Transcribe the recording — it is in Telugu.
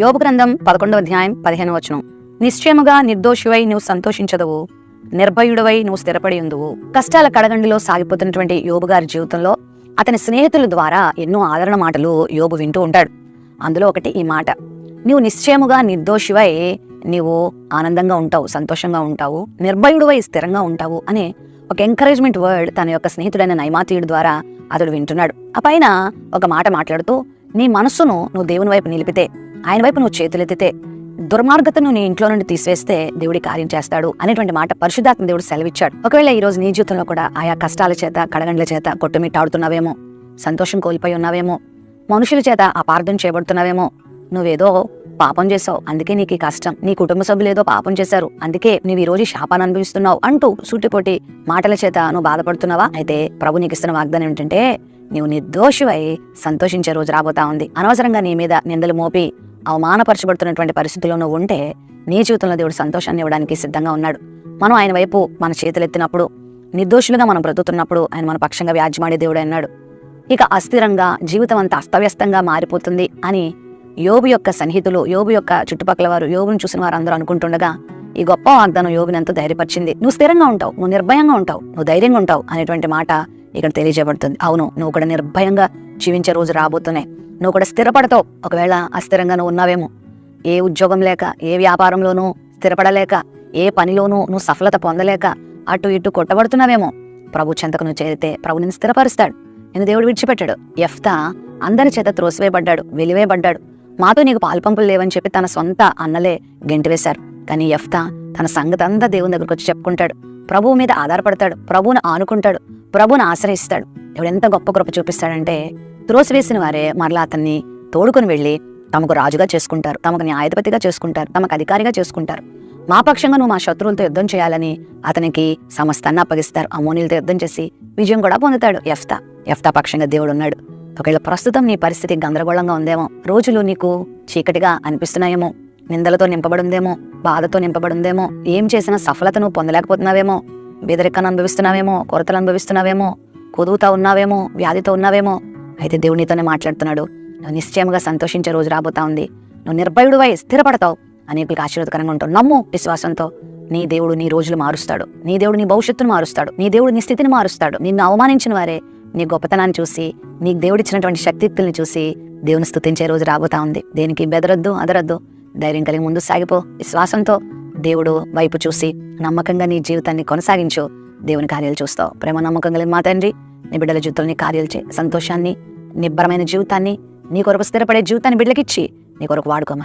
యోబు గ్రంథం పదకొండవ అధ్యాయం పదిహేను వచనం. నిశ్చయముగా నిర్దోషివై నువ్వు సంతోషించదువు నిర్భయుడవై నువ్వు స్థిరపడి ఉందువు. కష్టాల కడగండిలో సాగిపోతున్నటువంటి యోబు గారి జీవితంలో అతని స్నేహితుల ద్వారా ఎన్నో ఆదరణ మాటలు యోబు వింటూ ఉంటాడు. అందులో ఒకటి ఈ మాట నీవు నిశ్చయముగా నిర్దోషివై నీవు ఆనందంగా ఉంటావు సంతోషంగా ఉంటావు నిర్భయుడివై స్థిరంగా ఉంటావు అనే ఒక ఎంకరేజ్మెంట్ వర్డ్ తన యొక్క స్నేహితుడైన నైమాతీయుడి ద్వారా అతడు వింటున్నాడు. ఆ పైన ఒక మాట మాట్లాడుతూ నీ మనస్సును నువ్వు దేవుని వైపు నిలిపితే ఆయన వైపు నువ్వు చేతులెత్తితే దుర్మార్గతను నీ ఇంట్లో నుండి తీసివేస్తే దేవుడి కార్యం చేస్తాడు అనేటువంటి మాట పరిశుద్ధాత్మ దేవుడు సెలవిచ్చాడు. ఒకవేళ ఈ రోజు నీ జీవితంలో కూడా ఆయా కష్టాల చేత కడగండ్ల చేత కొట్టుమిట్టాడుతున్నావేమో సంతోషం కోల్పోయి ఉన్నావేమో మనుషుల చేత అపార్థం చేయబడుతున్నావేమో నువ్వేదో పాపం చేసావు అందుకే నీకు ఈ కష్టం నీ కుటుంబ సభ్యులు ఏదో పాపం చేశారు అందుకే నువ్వు ఈ రోజు శాపాన్ని అనుభవిస్తున్నావు అంటూ సూటిపోటి మాటల చేత నువ్వు బాధపడుతున్నావా? అయితే ప్రభు నీకు ఇస్తున్న వాగ్దానం ఏంటంటే నీవు నిర్దోషివై సంతోషించే రోజు రాబోతా ఉంది. అనవసరంగా నీ మీద నిందలు మోపి అవమానపరచబడుతున్నటువంటి పరిస్థితుల్లోనూ ఉంటే నీ జీవితంలో దేవుడు సంతోషాన్ని ఇవ్వడానికి సిద్ధంగా ఉన్నాడు. మనం ఆయన వైపు మన చేతులెత్తినప్పుడు నిర్దోషులుగా మనం బ్రతుకుతున్నప్పుడు ఆయన మన పక్షంగా వ్యాజ్యమాడే దేవుడు అన్నాడు. ఇక అస్థిరంగా జీవితం అంతా అస్తవ్యస్తంగా మారిపోతుంది అని యోబు యొక్క సన్నిహితులు యోబు యొక్క చుట్టుపక్కల వారు యోగును చూసిన వారు అందరూ అనుకుంటుండగా ఈ గొప్ప వాగ్దానం యోబుని ఎంతో ధైర్యపరిచింది. నువ్వు స్థిరంగా ఉంటావు నువ్వు నిర్భయంగా ఉంటావు నువ్వు ధైర్యంగా ఉంటావు అనేటువంటి మాట ఇక్కడ తెలియజేయబడుతుంది. అవును నువ్వు కూడా నిర్భయంగా జీవించే రోజు రాబోతున్నాయి. నువ్వు కూడా స్థిరపడతావు. ఒకవేళ అస్థిరంగా నువ్వు ఉన్నావేమో. ఏ ఉద్యోగం లేక ఏ వ్యాపారంలోనూ స్థిరపడలేక ఏ పనిలోనూ నువ్వు సఫలత పొందలేక అటు ఇటు కొట్టబడుతున్నావేమో. ప్రభు చెంతకు నువ్వు చేరితే ప్రభు నిన్ను స్థిరపరుస్తాడు. నేను దేవుడు విడిచిపెట్టాడు. ఎఫ్తా అందరి చేత త్రోసివేయబడ్డాడు వెలివేయబడ్డాడు. మాతో నీకు పాల్పంపులు లేవని చెప్పి తన సొంత అన్నలే గెంటివేశారు కానీ ఎఫ్తా తన సంగతి అంతా దేవుని దగ్గరకు వచ్చి చెప్పుకుంటాడు. ప్రభువు మీద ఆధారపడతాడు. ప్రభువును ఆనుకుంటాడు. ప్రభువును ఆశ్రయిస్తాడు. ఎవడెంత ఎంత గొప్ప కృప చూపిస్తాడంటే త్రోసివేసిన వారే మరలా అతన్ని తోడుకొని వెళ్ళి తమకు రాజుగా చేసుకుంటారు. తమకు న్యాయాధిపతిగా చేసుకుంటారు. తమకు అధికారిగా చేసుకుంటారు. మా పక్షంగా నువ్వు మా శత్రువులతో యుద్ధం చేయాలని అతనికి సమస్తాన్ని అప్పగిస్తారు. అమోనీలతో యుద్ధం చేసి విజయం కూడా పొందుతాడు. ఎఫ్తా ఎఫ్తా పక్షంగా దేవుడు ఉన్నాడు. ఒకవేళ ప్రస్తుతం నీ పరిస్థితి గందరగోళంగా ఉందేమో రోజులు నీకు చీకటిగా అనిపిస్తున్నాయేమో నిందలతో నింపబడుందేమో బాధతో నింపబడుందేమో ఏం చేసినా సఫలతను పొందలేకపోతున్నావేమో బెదరికను అనుభవిస్తున్నావేమో కొరతలు అనుభవిస్తున్నావేమో కొదువుతా ఉన్నావేమో వ్యాధితో ఉన్నావేమో అయితే దేవుడు నీతోనే మాట్లాడుతున్నాడు. నువ్వు నిశ్చయంగా సంతోషించే రోజు రాబోతా ఉంది. నువ్వు నిర్భయుడువై స్థిరపడతావు. అనేకులకు ఆశీర్వదకరంగా ఉంటావు. నమ్ము విశ్వాసంతో నీ దేవుడు నీ రోజులు మారుస్తాడు. నీ దేవుడు నీ భవిష్యత్తును మారుస్తాడు. నీ దేవుడు నీ స్థితిని మారుస్తాడు. నిన్ను అవమానించిన వారే నీ గొప్పతనాన్ని చూసి నీకు దేవుడిచ్చినటువంటి శక్తిని చూసి దేవుని స్థుతించే రోజు రాబోతా ఉంది. దేనికి బెదరొద్దు అదరొద్దు. ధైర్యం కలిగి ముందు సాగిపో. విశ్వాసంతో దేవుడు వైపు చూసి నమ్మకంగా నీ జీవితాన్ని కొనసాగించు. దేవుని కార్యాలు చూస్తావు. ప్రేమ నమ్మకం కలిగిన మా తండ్రి నీ బిడ్డల జీవితంలో నీ కార్యాలు చే సంతోషాన్ని నిబ్బరమైన జీవితాన్ని నీ కొరకు స్థిరపడే జీవితాన్ని బిడ్డలకిచ్చి నీ కొరకు వాడుకోమా